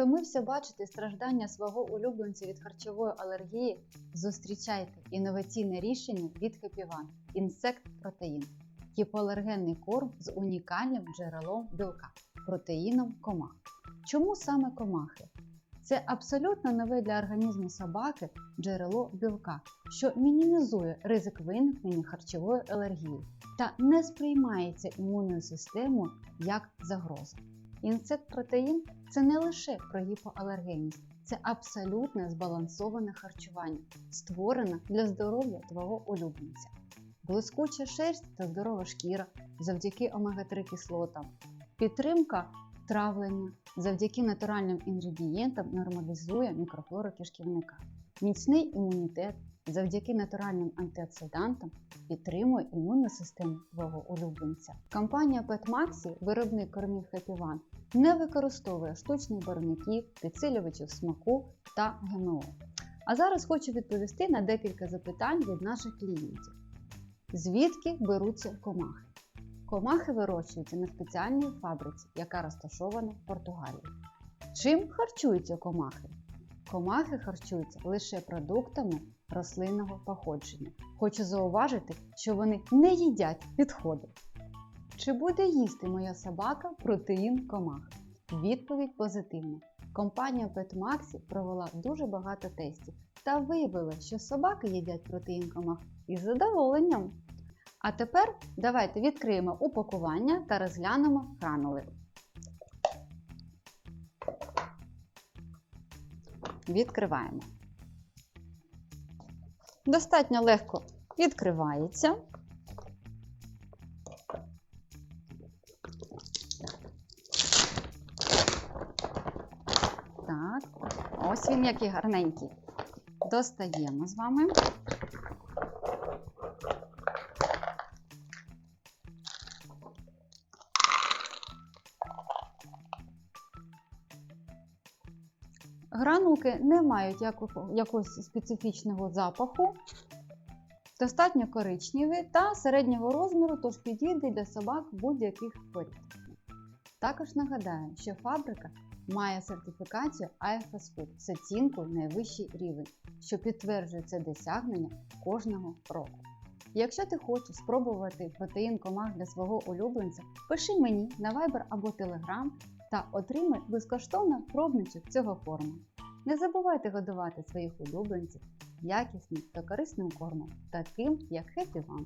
Втомився бачити страждання свого улюбленця від харчової алергії? Зустрічайте інноваційне рішення від One – інсект протеїн. Гіпоалергенний корм з унікальним джерелом білка протеїном комах. Чому саме комахи? Це абсолютно нове для організму собаки джерело білка, що мінімізує ризик виникнення харчової алергії та не сприймається імунною системою як загроза. Інсект-протеїн це не лише про гіпоалергенність, це абсолютно збалансоване харчування, створене для здоров'я твого улюбленця. Блискуча шерсть та здорова шкіра завдяки омега-3 кислотам, підтримка травлення завдяки натуральним інгредієнтам нормалізує мікрофлору кишківника, міцний імунітет завдяки натуральним антиоксидантам підтримує імунну систему твого улюбленця. Компанія PetMaxi, виробник кормів Happy One, не використовує штучних барвників, підсилювачів смаку та ГМО. А зараз хочу відповісти на декілька запитань від наших клієнтів. Звідки беруться комахи? Комахи вирощуються на спеціальній фабриці, яка розташована в Португалії. Чим харчуються комахи? Комахи харчуються лише продуктами рослинного походження. Хочу зауважити, що вони не їдять відходи. Чи буде їсти моя собака протеїн комах? Відповідь позитивна. Компанія PetMaxi провела дуже багато тестів та виявила, що собаки їдять протеїн комах із задоволенням. А тепер давайте відкриємо упакування та розглянемо гранули. Відкриваємо. Достатньо легко відкривається. Так, ось він який гарненький. Достаємо з вами. Гранулки не мають яко- якогось специфічного запаху, достатньо коричневі та середнього розміру, тож підійде для собак будь-яких порід. Також нагадаю, що фабрика має сертифікацію IFS Food з оцінкою найвищий рівень, що підтверджує це досягнення кожного року. Якщо ти хочеш спробувати протеїн комах для свого улюбленця, пиши мені на Viber або Telegram та отримай безкоштовно пробничок цього корму. Не забувайте годувати своїх улюбленців якісним та корисним кормом, таким як Happy One.